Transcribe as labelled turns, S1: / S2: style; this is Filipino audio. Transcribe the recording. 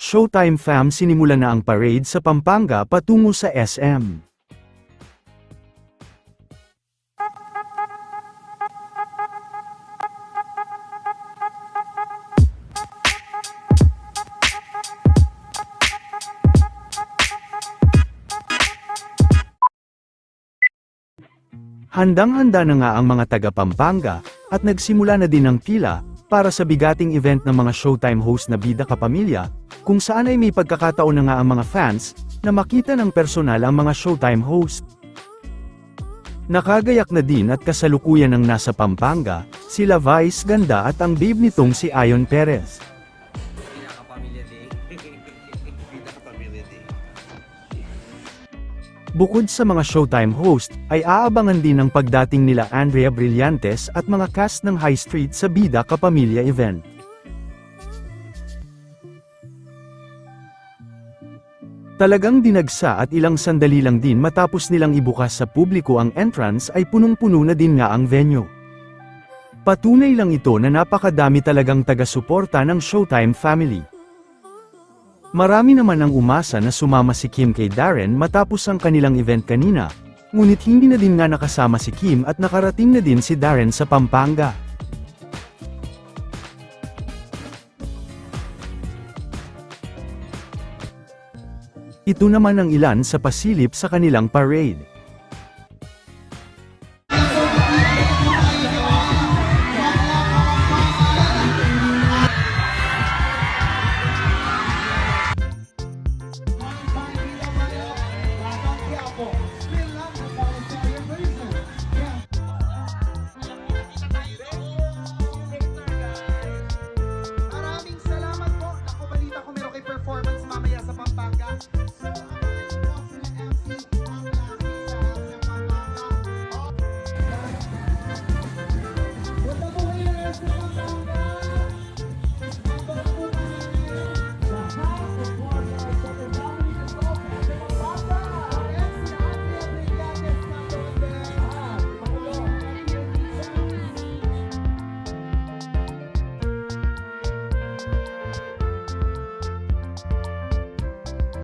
S1: Showtime fam sinimula na ang parade sa Pampanga patungo sa SM. Handang-handa na nga ang mga taga Pampanga, at nagsimula na din ang pila, para sa bigating event ng mga Showtime host na Bida Kapamilya, kung saan ay may pagkakataon na nga ang mga fans, na makita ng personal ang mga Showtime host. Nakagayak na din at kasalukuyan ng nasa Pampanga, sila Vice Ganda at ang babe nitong si Ayon Perez. Bukod sa mga Showtime host, ay aabangan din ang pagdating nila Andrea Brillantes at mga cast ng High Street sa Bida Kapamilya event. Talagang dinagsa at ilang sandali lang din matapos nilang ibukas sa publiko ang entrance ay punong-puno na din nga ang venue. Patunay lang ito na napakadami talagang taga-suporta ng Showtime family. Marami naman ang umasa na sumama si Kim kay Darren matapos ang kanilang event kanina, ngunit hindi na din nga nakasama si Kim at nakarating na din si Darren sa Pampanga. Ito naman ang ilan sa pasilip sa kanilang parade.